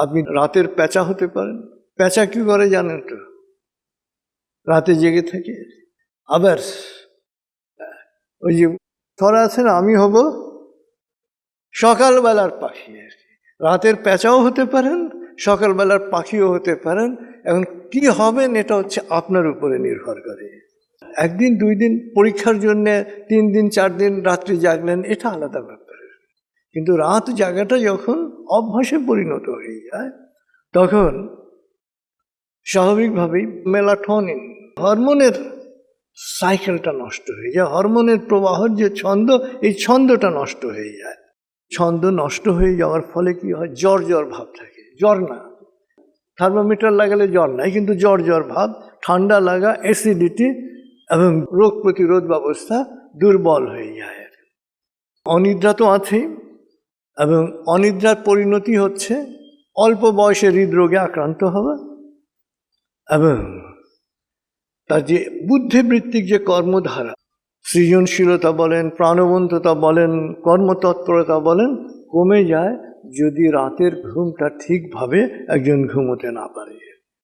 আপনি রাতের পেঁচা হতে পারেন। পেঁচা কি করে জানেন তো? রাতে জেগে থাকে। আবার, ওই যে ধরা না, আমি হব সকালবেলার পাখি আর কি। রাতের পেঁচাও হতে পারেন, সকালবেলার পাখিও হতে পারেন। এখন কি হবেন এটা হচ্ছে আপনার উপরে নির্ভর করে। একদিন, দুই দিন পরীক্ষার জন্য তিন দিন, চার দিন রাত্রি জাগলেন, এটা আলাদা ব্যাপার। কিন্তু রাত জাগাটা যখন অভ্যাসে পরিণত হয়ে যায়, তখন স্বাভাবিকভাবেই মেলাটনিন, হরমোনের সাইকেলটা নষ্ট হয়ে যায়, হরমোনের প্রবাহর যে ছন্দ, এই ছন্দটা নষ্ট হয়ে যায়। ছন্দ নষ্ট হয়ে যাওয়ার ফলে কি হয়? জ্বর জ্বর ভাব থাকে। জ্বর না। থার্মোমিটার লাগালে জ্বর নাই, কিন্তু জ্বর জ্বর ভাব, ঠান্ডা লাগা অ্যাসিডিটি এবং রোগ প্রতিরোধ ব্যবস্থা দুর্বল হয়ে যায়। অনিদ্রা তো আছেই। এবং অনিদ্রার পরিণতি হচ্ছে অল্প বয়সে হৃদরোগে আক্রান্ত হবে এবং তার যে বুদ্ধিবৃত্তিক যে কর্মধারা, সৃজনশীলতা বলেন, প্রাণবন্ততা বলেন, কর্মতৎপরতা বলেন, কমে যায় যদি রাতের ঘুমটা ঠিকভাবে একজন ঘুমোতে না পারে।